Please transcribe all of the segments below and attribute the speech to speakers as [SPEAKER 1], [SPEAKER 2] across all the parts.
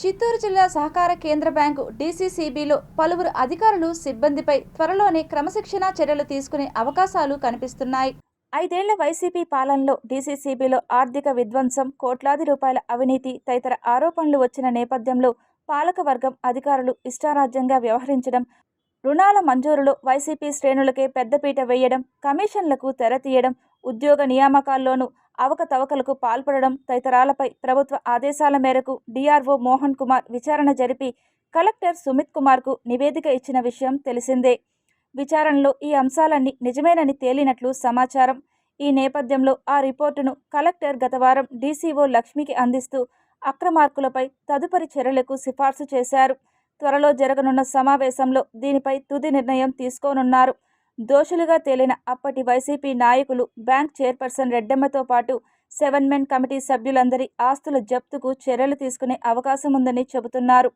[SPEAKER 1] చిత్తూరు జిల్లా సహకార కేంద్ర బ్యాంకు డీసీసీబీలో పలువురు అధికారులు సిబ్బందిపై త్వరలోనే క్రమశిక్షణా చర్యలు తీసుకునే అవకాశాలు కనిపిస్తున్నాయి. ఐదేళ్ళ వైసీపీ పాలనలో డీసీసీబీలో ఆర్థిక విధ్వంసం కోట్లాది రూపాయల అవినీతి తదితర ఆరోపణలు వచ్చిన నేపథ్యంలో పాలకవర్గం అధికారులు ఇష్టారాజ్యంగా వ్యవహరించడం రుణాల మంజూరులో వైసీపీ శ్రేణులకే పెద్దపీట వేయడం కమిషన్లకు తెరతీయడం ఉద్యోగ నియామకాల్లోనూ అవకతవకలకు పాల్పడడం తదితరాలపై ప్రభుత్వ ఆదేశాల మేరకు డిఆర్ఓ మోహన్ కుమార్ విచారణ జరిపి కలెక్టర్ సుమిత్ కుమార్కు నివేదిక ఇచ్చిన విషయం తెలిసిందే. విచారణలో ఈ అంశాలన్నీ నిజమేనని తేలినట్లు సమాచారం. ఈ నేపథ్యంలో ఆ రిపోర్టును కలెక్టర్ గత వారం డీసీఓ లక్ష్మికి అందిస్తూ అక్రమార్కులపై తదుపరి చర్యలకు సిఫార్సు చేశారు. త్వరలో జరగనున్న సమావేశంలో దీనిపై తుది నిర్ణయం తీసుకోనున్నారు. దోషులుగా తేలిన అప్పటి వైసీపీ నాయకులు బ్యాంక్ చైర్పర్సన్ రెడ్డమ్మతో పాటు సెవెన్ మెన్ కమిటీ సభ్యులందరి ఆస్తుల జప్తుకు చర్యలు తీసుకునే అవకాశం ఉందని చెబుతున్నారు.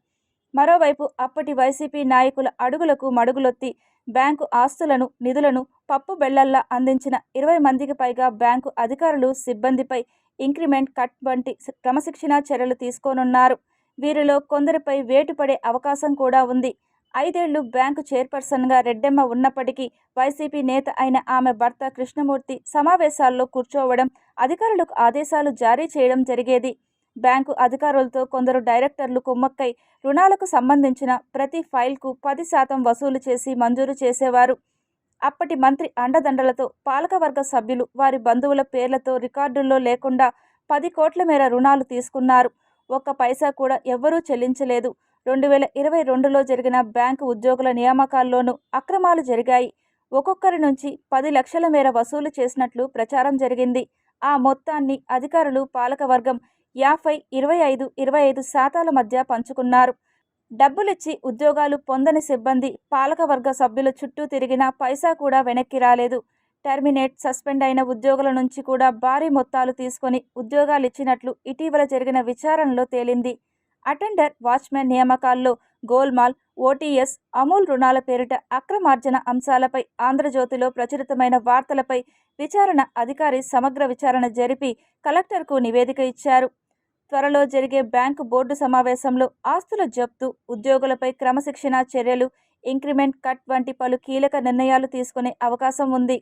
[SPEAKER 1] మరోవైపు అప్పటి వైసీపీ నాయకుల అడుగులకు మడుగులొత్తి బ్యాంకు ఆస్తులను నిధులను పప్పు బెళ్ళల్లా అందించిన ఇరవై మందికి పైగా బ్యాంకు అధికారులు సిబ్బందిపై ఇంక్రిమెంట్ కట్ వంటి క్రమశిక్షణా చర్యలు తీసుకోనున్నారు. వీరిలో కొందరిపై వేటు పడే అవకాశం కూడా ఉంది. ఐదేళ్ళు బ్యాంకు చైర్పర్సన్గా రెడ్డెమ్మ ఉన్నప్పటికీ వైసీపీ నేత అయిన ఆమె భర్త కృష్ణమూర్తి సమావేశాల్లో కూర్చోవడం అధికారులకు ఆదేశాలు జారీ చేయడం జరిగేది. బ్యాంకు అధికారులతో కొందరు డైరెక్టర్లు కుమ్మక్కై రుణాలకు సంబంధించిన ప్రతి ఫైల్కు పది శాతం వసూలు చేసి మంజూరు చేసేవారు. అప్పటి మంత్రి అండదండలతో పాలకవర్గ సభ్యులు వారి బంధువుల పేర్లతో రికార్డుల్లో లేకుండా పది కోట్ల మేర రుణాలు తీసుకున్నారు. ఒక్క పైసా కూడా ఎవ్వరూ చెల్లించలేదు. రెండు వేల ఇరవై రెండులో జరిగిన బ్యాంకు ఉద్యోగుల నియామకాల్లోనూ అక్రమాలు జరిగాయి. ఒక్కొక్కరి నుంచి పది లక్షల మేర వసూలు చేసినట్లు ప్రచారం జరిగింది. ఆ మొత్తాన్ని అధికారులు పాలకవర్గం యాభై ఇరవై ఐదు ఇరవై ఐదు శాతాల మధ్య పంచుకున్నారు. డబ్బులిచ్చి ఉద్యోగాలు పొందని సిబ్బంది పాలకవర్గ సభ్యుల చుట్టూ తిరిగినా పైసా కూడా వెనక్కి రాలేదు. టెర్మినేట్ సస్పెండ్ అయిన ఉద్యోగుల నుంచి కూడా భారీ మొత్తాలు తీసుకొని ఉద్యోగాలు ఇచ్చినట్లు ఇటీవల జరిగిన విచారణలో తేలింది. అటెండర్ వాచ్మెన్ నియామకాల్లో గోల్మాల్ ఓటీఎస్ అమూల్ రుణాల పేరిట అక్రమార్జన అంశాలపై ఆంధ్రజ్యోతిలో ప్రచురితమైన వార్తలపై విచారణ అధికారి సమగ్ర విచారణ జరిపి కలెక్టర్కు నివేదిక ఇచ్చారు. త్వరలో జరిగే బ్యాంకు బోర్డు సమావేశంలో ఆస్తుల జప్తు ఉద్యోగులపై క్రమశిక్షణా చర్యలు ఇంక్రిమెంట్ కట్ వంటి పలు కీలక నిర్ణయాలు తీసుకునే అవకాశం ఉంది.